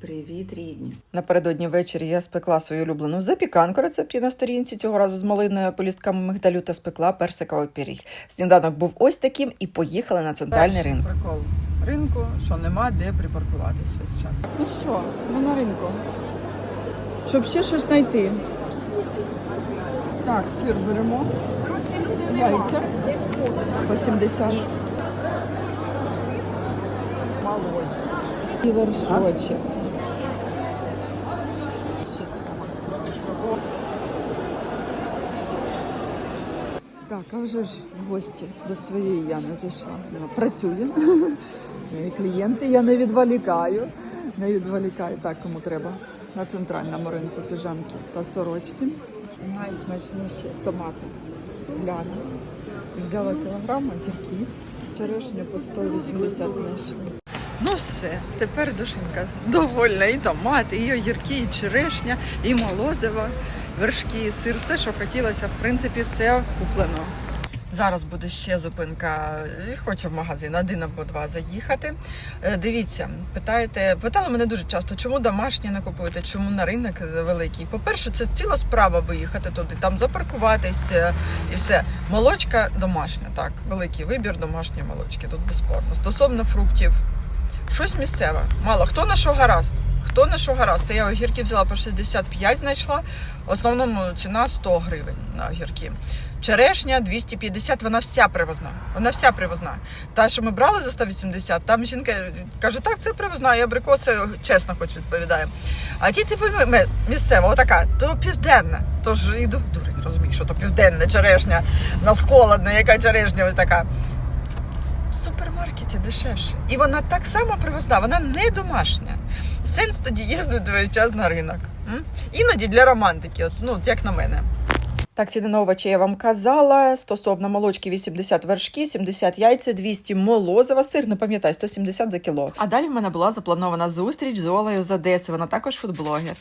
Привіт, рідні. Напередодні ввечері я спекла свою улюблену запіканку рецепті на сторінці цього разу з малиною полістками мигдалю та спекла персиковий пиріг. Сніданок був ось таким і поїхали на центральний ринок. Прикол ринку, що нема де припаркуватись весь час. Ну що, ми на ринку. Щоб ще щось знайти. Так, сир беремо. Яйця по 70. Молодь. І вершочок. Так, а вже ж в гості до своєї я не зайшла. Працює. Клієнти, я не відволікаю. Не відволікаю. Так, кому треба. На центральному ринку піжамки та сорочки. Найсмачніші томати. Гляну. Взяла кілограм огірків. Черешня по 180 знайшли. Ну все, тепер душенька довольна. І томати, і огірки, і черешня, і молозиво, вершки, сир, все, що хотілося, в принципі, все куплено. Зараз буде ще зупинка. Хочу в магазин один або два заїхати. Е, Дивіться, питаєте, питали мене дуже часто, чому домашнє не купуєте, чому на ринок великий. По-перше, це ціла справа виїхати туди, там запаркуватись е, і все. Молочка домашня, так, великий вибір домашньої молочки, тут безспорно. Стосовно фруктів, щось місцеве. Мало хто на що гаразд. Хто на що гаразд? Це я огірки взяла по 65 знайшла. В основному ціна 100 гривень на огірки. Черешня 250, вона вся привозна. Вона вся привозна. Та, що ми брали за 180, там жінка каже, так, це привозна, і абрикоси, чесно хоч відповідає. А ті, типу, місцева, отака, то південна. Тож і ду- дурень розумію, що то південна черешня. Нас холодно, яка черешня ось така. В супермаркеті дешевше. І вона так само привозна, вона не домашня. Сенс тоді їздить весь час на ринок. М? Іноді для романтики, от, ну, як на мене. Так, ціни на овочі я вам казала. Стосовно молочки 80 вершки, 70 яйця, 200 молозива, сир, не пам'ятаю, 170 за кіло. А далі в мене була запланована зустріч з Олею з Одеси. Вона також фудблогер.